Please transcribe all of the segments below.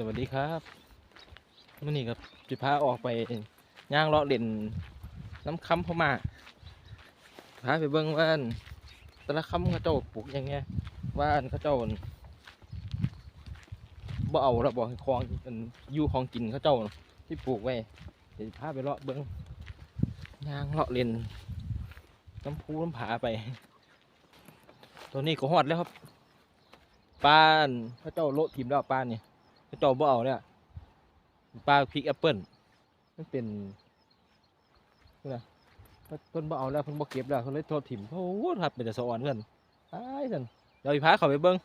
สวัสดีครับมื่อนี้กับจิพาออกไปย่างเลาะเล่นน้ำคำพม่าพาไปเบิ่งว่าอันแต่ละคำเขาเจ้าปลูกยังไงว่านเขาเจ้าบ่เอาแล้วบ่ให้ของอันยู่ของกินเขาเจ้าที่ปลูกไว้เดี๋ยวสิพาไปเลาะเบิ่งย่างเลาะเล่นน้ำพูน้ำผาไป ตัวนี้ก็ฮอดแล้วครับปานเขาเจ้าโละทิมแล้วปานเนี่เขา เจ้าบ่เอาเนี่ยปลาพริกแอปเปิ้ลมันเป็นนะเพิ่นบ่เอาแล้วเพิ่นบ่เก็บแล้วเพิ่นเลยโทษถิ่มโอ้ครับเป็นแต่สะอ่อนเพิ่นตายซั่นเดี๋ยวอีพาเขาไปเบิ่ง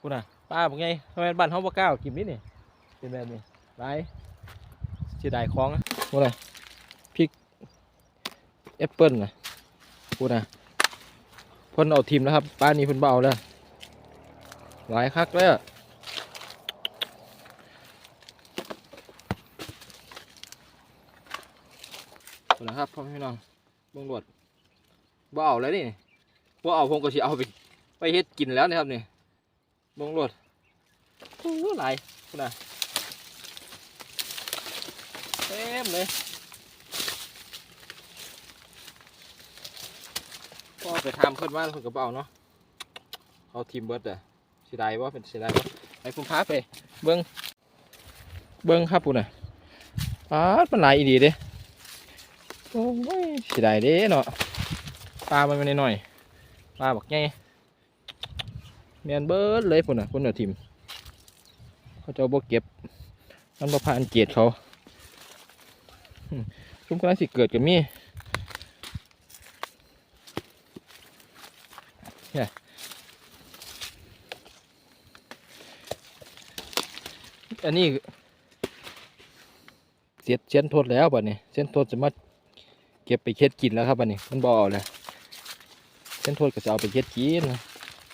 พุ่นน่ะป้าบ่ไงทำไมบ้านเฮาบ่กล้าเอากินนี่นี่เป็นแบบนี้หลายเสียดายของนะพุ่นน่ะพริกแอปเปิ้ลน่ะพุ่นน่ะเพิ่นเอาถิ่มแล้วครับป้านี้เพิ่นบ่เอาแล้วหลายคักแล้ว เอาละครับพ่อพี่น้องเบิ่งรวดบ่เอาแล้วนี่บ่เอาผมก็สิเอาไปไปเฮ็ดกินแล้วนะครับนี่เบิ่งรวดโอ้โหลายนะเต็มเลยก็ไปทำเพิ่นว่าเพิ่นก็บ่เอาเนาะเอาทีมเบิร์ดอะสิได้บ่เป็นสิได้บ่ให้ผมพาไปเบิ่งเบิ่งครับพุ่นน่ะอ้ามันหลายอีดีเด้ โอ้ยสียดายเด้เนาะปลามันไม่น้อยปลาบักไงแมนเบิร์ดเลยพุ่นน่ะพุ่นน่ะทิมเขาจะเอาบ่เก็บ มันบ่ผ่านเกียรติเขาชุมกำลังสิเกิดกับมี่เนี่ยอันนี้เสียเส้นโทษแล้วบัดนี้เส้นโทษจะมา เก็บไปเค็ดกินแล้วครับอันนี้มันบเอเลยเส้นโทษก็จะเอาไปเค็ดกิน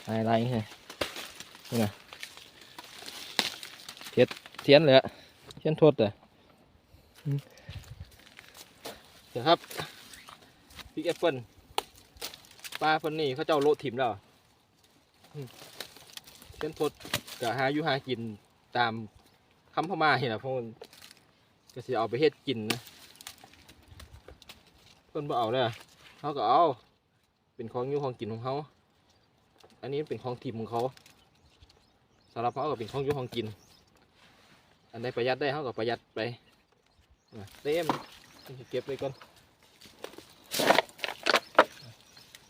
อะไรอะไรไงนี่นะเทียดเทียนเลยอะเส้นโทษเลยอืมเดี๋ยวครับพริกแอปเปิ้ลปลาเปิ้ลนี่เขาเจ้าโลถิ่มแล้วเส้นโทษก็หาอยู่หากินตามคำพม่าเห็นนะพวกมันก็จะเอาไปเฮ็ดกินนะ พิ่นบ่เอาเลยเขาก็เอา เป็นของอยู่ของกินของเขาอันนี้เป็นของทิมของเขาสำหรับเขาก็เป็นของอยู่ของกิน อันใดประหยัดได้เขาก็ประหยัดไปเต็มเก็บไปก่อน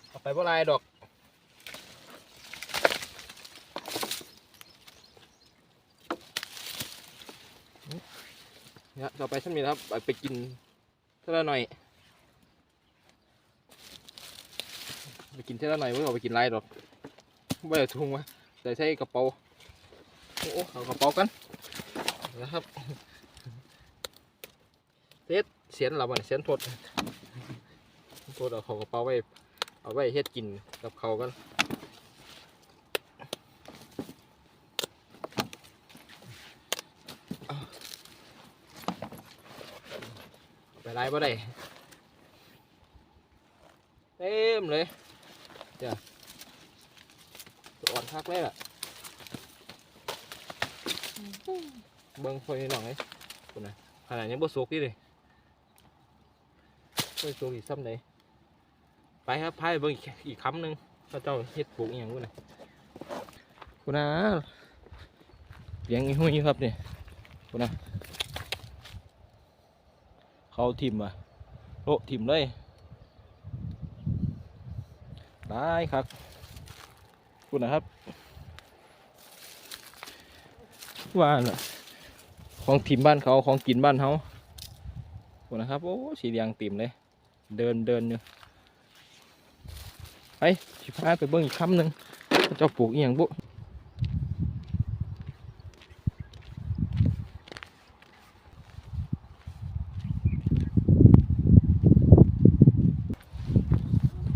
เอาไปบ่ลายดอกเนี่ยต่อไปฉันมีนะครับ ไปกินเท่าหน่อย ไป กินเท่าหน่อยไม่เอาไปกินไรดอกไม่เอาถุงมาใส่ใส่กระเป๋าโอ้เอากระเป๋ากันนะครับเฮ็ดเสียนเราบ่เนี่ยเสียนทดทดเอาเขากระเป๋าไว้เอาไว้เฮ็ดกินกับเขากันไปไล่บ่ได้เต็มเลย อ่อนคักเลยล่ะเบิ้งค่อยหน่อยคุณนะขนาดยังบ่สุกนี่เลยค่อยสุกอีกซ้ำเลยไปครับพายไปเบิ้งอีกอีกคำหนึ่งพระเจ้าเฮ็ดปลูกอหย่างกูนะคุณนะเลี้ยงอีหุ่ยครับเนี่ยคุณนะเขาทิมอะโละทิมเลยได้ครับ คุณนะครับว่าน่ะของทีมบ้านเขาของกินบ้านเขาคุณนะครับโอ้สีเหลียงติ่มเลย เดินเดินอยู่ไปสิพาไปเบิ้งอีกคำหนึ่งเจ้าปลูกอหย่างบุ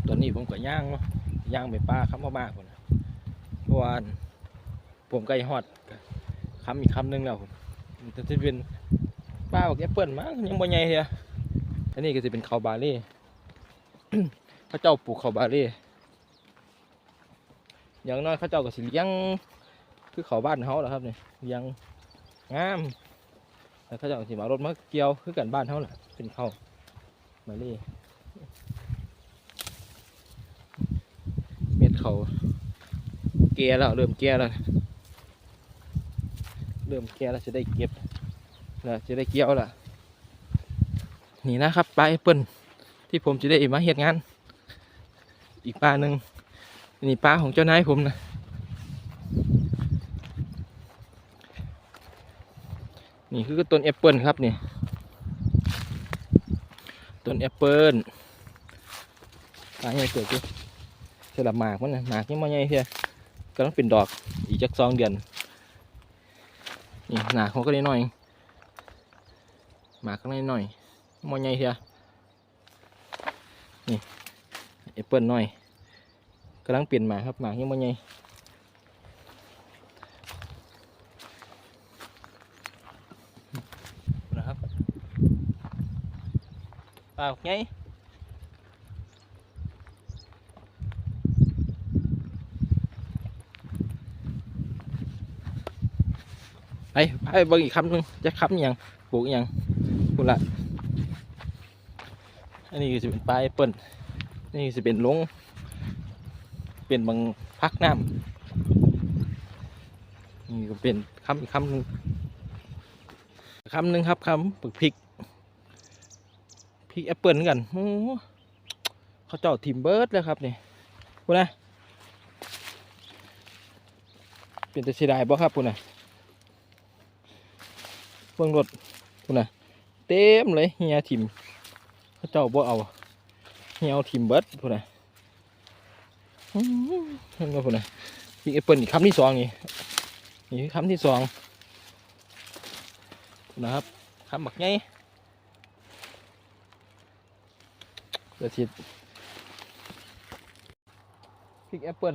ตอนนี้ผมก็ย่างเนาะย่างไปปลาคำมากๆคนนะะว่าผมใกล้ฮอดคำอีกคำหนึ่งแล้วผมจะเป็นปลาบอกแอปเปิลมั้งยังบ่ใหญ่เฮียอันนี้ก็จะเป็นข้าวบาเล่เขาเจ้าปลูกข้าวบาเล่อย่างน้อยเขาเจ้าก็สิเลี้ยงคือเขาวบ้านเขาแหละครับเนี่ยเลี้ยงงามแล้วเขาเจะเอาสิมารถมาเกี่ยวคือกันบ้านเท่าล่ะเป็นเข้าวมาเลยเม็ดเขา แก่แล้วเริ่มแก่แล้วเริ่มแก่แล้วจะได้เก็บแล้วจะได้เกี่ยวล่ะนี่นะครับปลาแอปเปิลที่ผมจะได้มาเฮ็ดงาน อีกปลาหนึ่งนี่ปลาของเจ้านายผมนะนี่คือต้นแอปเปิลครับนี่ต้นแอปเปิลปลาใหญ่เกิดขึ้นสลับหมากมันนะหมากยังไม่ใหญ่เพีย กำลังเป็นดอกอีกจักสองเดือนนี่หนาเขาก็ได้น้อยหมาก็ได้น้อยไม่ใหญ่เพียนี่แอปเปิลน้อยกำลังเปลี่ยนหมากครับหมากยังไม่ใหญ่นะครับเปล่าไง ไปไปเบิ่งอีกคำหนึงจะคำอิหยังปลูกอิหยังพูดละอันนี้ก็จะเป็นปลาแอปเปิ้ลนี่จะเป็นลง เป็นบางพักน้ำนี่ก็เป็นคำอีกคำหนึ่งคำหนึ่งครับคำปึกพริกพริกแอปเปิลกันโอ้เขาเจ้าทิมเบิร์ดแล้วครับนี่พูดนะเป็นจะเสียดายบ่ครับพูดนะ เบิ่งรถพูดนะเต็มเลยเฮียทิมเขาเจ้าบ่เอาเฮียเอาทิมเบิร์ดพูดนะอื้อเห็นบ่พูดนะพริกแอปเปิลนี่คำที่สองนี่นี่คำที่สองนะครับคำบักไงเดี๋ยวชิดพริกแอปเปิล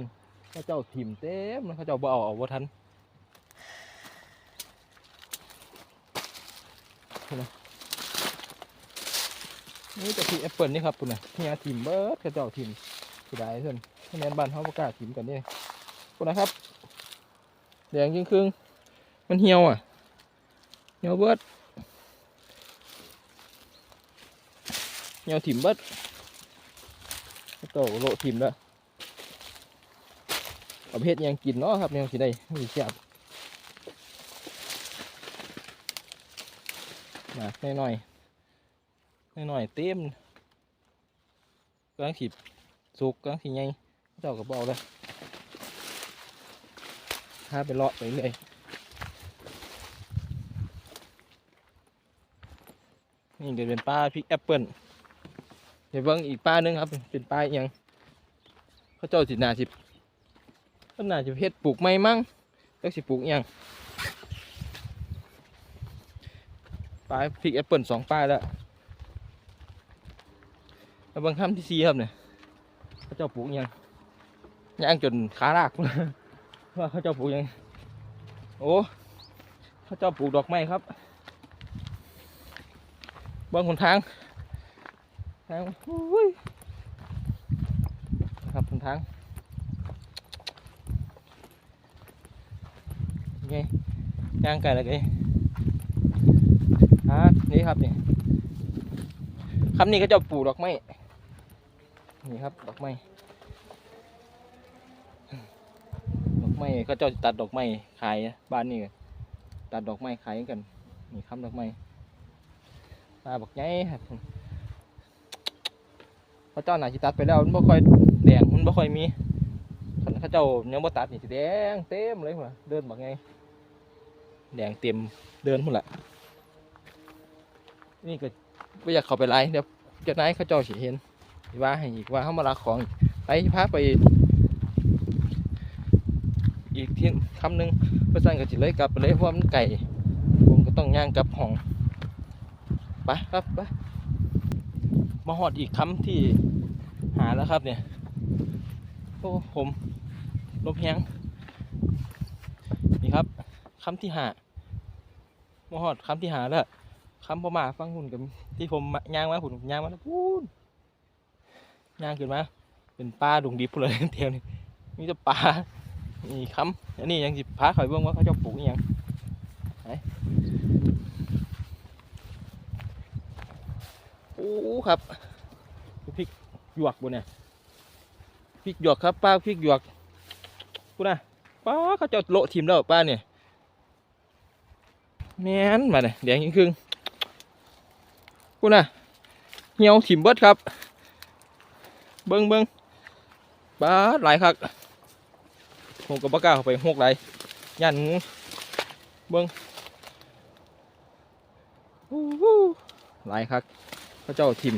เขาเจ้าถิ่มเต็มเลยเขาเจ้าบ่เอาเอาบ่ทัน นี่นะนี่แต่พริกแอปเปิลนี่ครับปุ่นะเฮียถิ่มเบิร์ดเขาเจ้าถิ่มสิได้เพื่อนคะแนนบ้านเขาประกาศถิ่มกันนี่ปุ่นะครับแดงยิ่งครึ่งมันเหี่ยวอะเหี่ยวเบิร์ดเหี่ยวถิ่มเบิร์ดโตโลถิ่มแล้วเอาไปเฮ็ดหยังกินเนาะครับแนวสิได้มีแซ่บ มาหน่อยๆหน่อยๆเต็มกำลังสิสุกกำลังสิใหญ่เจ้าก็บเอกเลยถ้าไปเลาะไปเรื่อยนี่ก็เป็นปลาพริกแอปเปิลเดี๋ยวเบิ่งอีกปลาหนึงครับ เป็นปลาอหยังเขาเจ้าสินาสิเขาน่าจะเฮ็ดปลูกไม้มั้งแล้วสิปลูกอหยัง ปลาพริกแอปเปิลสองปลาแล้วแล้วบางคำที่สี่ครับเนี่ยเขาเจ้าปลูกยังย่างจนขาลากว่าเขาเจ้าปลูกยัง โอ้เขาเจ้าปลูกดอกไม้ครับบิ้งหนทางทางอุ้ยครับหนทางไงย่างไก่อะไรกัน อ่านี่ครับนี่คำนี้ก็จะปลูกดอกไม้นี่ครับดอกไม้ดอกไม้เขาเจะตัดดอกไม้ขายบ้านนี่ก็ตัดดอกไม้ขายกันนี่คำดอกไม้ปลาบักใหญ่ครับพระเจ้าหนาจิตัดไปแล้วมันบ่ค่อยแดงมันบ่ค่อยมีคันเขาเจ้ายังบ่ตัดนี่สิแดงเต็มเลยหัวเดินบักไงแดงเต็มเดินหมดละ นี่ก็ไม่อยากเข้าไปไล่เดี๋ยวจะนายเขาเจ้าสิเห็นว่าให้อีกว่าเขามาลักของไปพาไป อีกที่คำหนึ่งเพื่อสั่นก็สิเลยกลับไปเลยเพราะว่ามันไก่ผมก็ต้องย่างกลับห้องไปครับไปมาหอดอีกคำที่หาแล้วครับเนี่ยโอ้ผมลบแฮงนี่ครับคำที่หามาหอดคำที่หาแล้ว คำพม่าฟังหุ่นกับที่ผมย่างมาหุ่นย่างมาแล้วพูนย่างขึ้นมา เป็นปลาดุงดิบเลยเตียวนี่มีแต่ปลานี่คำอันนี้ยังจิบพาข่อยเบื้องว่าเขาจะปลูกยังไหโอ้ครับพริกหยวกบนเนี่ยพริกหยวกครับป้าพริกหยวกกูนะป้าเขาจะโละทีมแล้วป้าเนี่ยแมนมาเนี่ยแดงยิ่งครึ่ง พูดนะเหี่ยวทีมเบิดครับ เบิ้งเบิ้งป้าหลายครับผมกับปากกล้าเข้าไปหกหลยันงูเบิ้งหลายครับเขาเจ้าทีม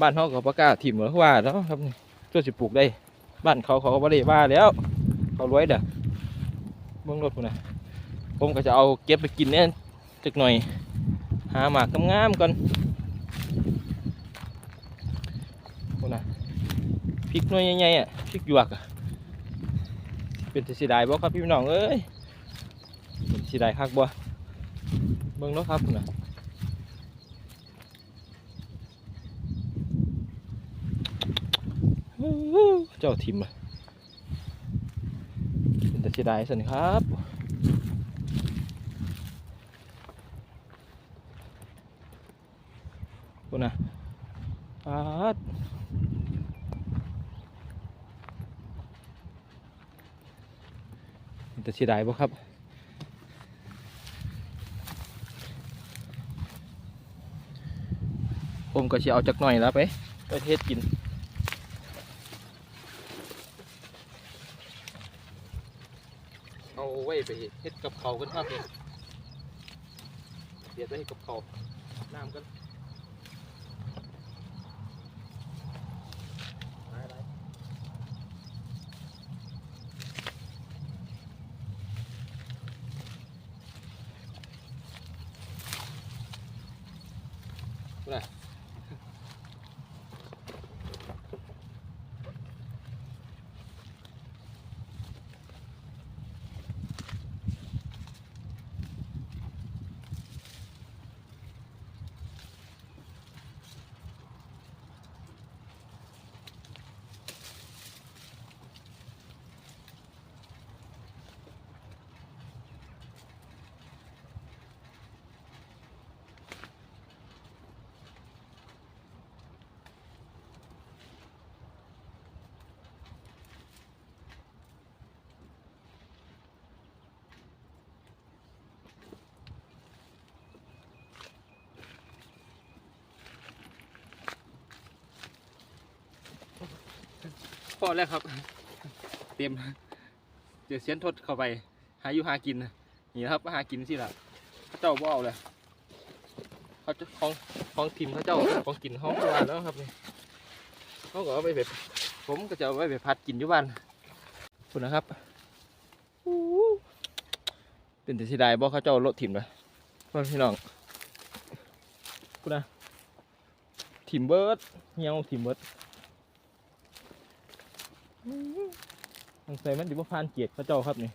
บ้านเขาก็ประกล้าถิ่มเหมือนว่าแล้วครับนี่ก็สิปลูกได้ บ้านเขาเขาก็บ่ได้ว่าแล้ว เขารวยเด้อเบื้องรถพุ่นนะผมก็จะเอาเก็บไปกินเนี่ยจักหน่อย หาหมากงามๆก่อนพุ่นะพริกน่วยใหญ่ๆอะพริกหยวกอะเป็นสิเสีดายบ่ครับพี่น้องเอ้ยเป็นสิเสีดายคักบ่เบิ่งเนาะครับนะเจ้าทิมอะเป็นแต่สีดายสันครับ คุณนะปาดเป็นแต่เสียดายบ่ครับผมก็จะเอาจักหน่อยแล้วไปไปเทศกินเอาไว้ไปเฮ็ดกับเขากันครับเนี่ยเดี๋ยวไปเฮ็ดกับเขาน้ำกัน อแล้วครับ เต็มเดี๋ยวเสียนทดเข้าไป หาอยู่หากินนี่ครับหากินสิล่ะเขาเจ้าบ่เอาเลยเขาจะของของทีมเขาเจ้าของกินห้องบ้านแล้วครับนี่เขาก็เอาไปแบบผมก็จะเอาไว้แบบพัดกินอยู่บ้านคุณนะครับอู้หูเป็นแต่เสียดายบ่เขาเจ้ารถถิ่มเลยพ่อพี่น้องคุณนะถิ่มเบิร์ดเหี่ยวถิ่มเบิร์ด สงสัยมันอยู่บ่ผ่านเกียรติพระเจ้าครับนี่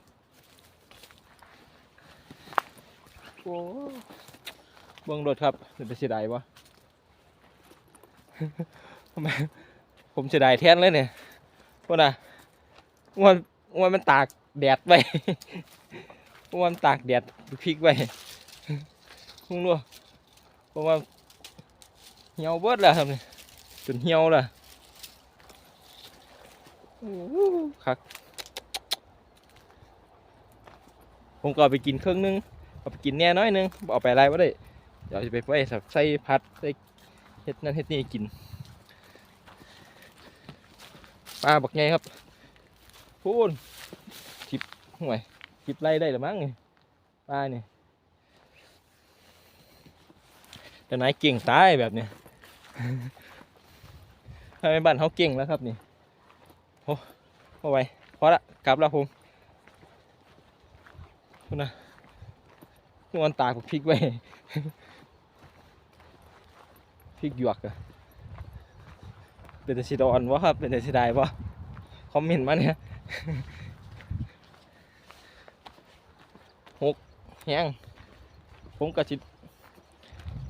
โอ้เบิ่งรถครับเป็นไปเสียดายวะทำไมผมเสียดายแทนเลยเนี่ยพวกน่ะว่าว่ามันตากแดดไว้ว่ามันตากแดดพริกไว้คุ้งรัวเพราะว่าเหี่ยวเบิดแล้วครับนี่จนเหี่ยวแล้ว โอ้โหคักผมก็เอาไปกินครึ่งนึงเอาไปกินแน่น้อยนึงบ่เอาไปอะไรวะได้เดี๋ยวจะไปไว้ใส่พัดใส่เฮ็ดนั่นเฮ็ดนี่กินปลาบักไงครับพูนทิปห่วยทิปไล่ได้หรือมั้งนี่ปลาเนี่ยแต่นายเก่งตายแบบเนี้ยทำไมบ้านเขาเก่งแล้วครับนี่ เอาไว้พอละกลับแล้วผมคุณนะนวลตากพริกไว้พริกหยวกอะเป็นแต่สีดอนวะครับเป็นแต่สีได้วะคอมเมนต์มาเนี่ยหกแห้งผมก็จิ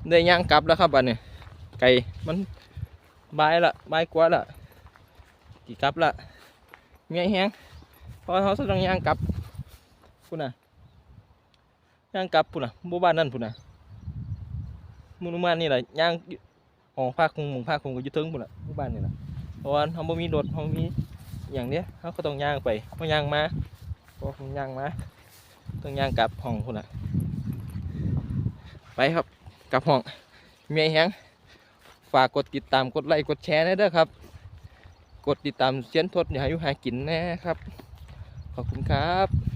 ได้ย่างกลับแล้วครับบัดนี้ไก่มันบายละบายกว่าละกี่กลับละ เมียแห้งเพอเขาต้องย่างกลับพุ่นน่ะย่างกลับพุ่นน่ะหมู่บ้านนั่นพุ่นน่ะมู่บ้านนี่แหละย่างห้องภาคคุงหมู่ภาคคุงก็ยู่เทิงพุ่นล่ะหมู่บ้านนี่ล่ะเพราะว่าเฮาบ่มีรถเฮามีอย่างเนี้ยเฮาก็ต้องย่างไปเฮาย่างมาเพราะผมย่างมาต้องย่างกลับห้องพุ่นน่ะไปครับกลับห้องเมียแฮงฝากกดติดตามกดไลค์กดแชร์ได้เด้อครับ กดติดตามเสียนทดอย่าให้อยู่หากินแน่ครับ ขอบคุณครับ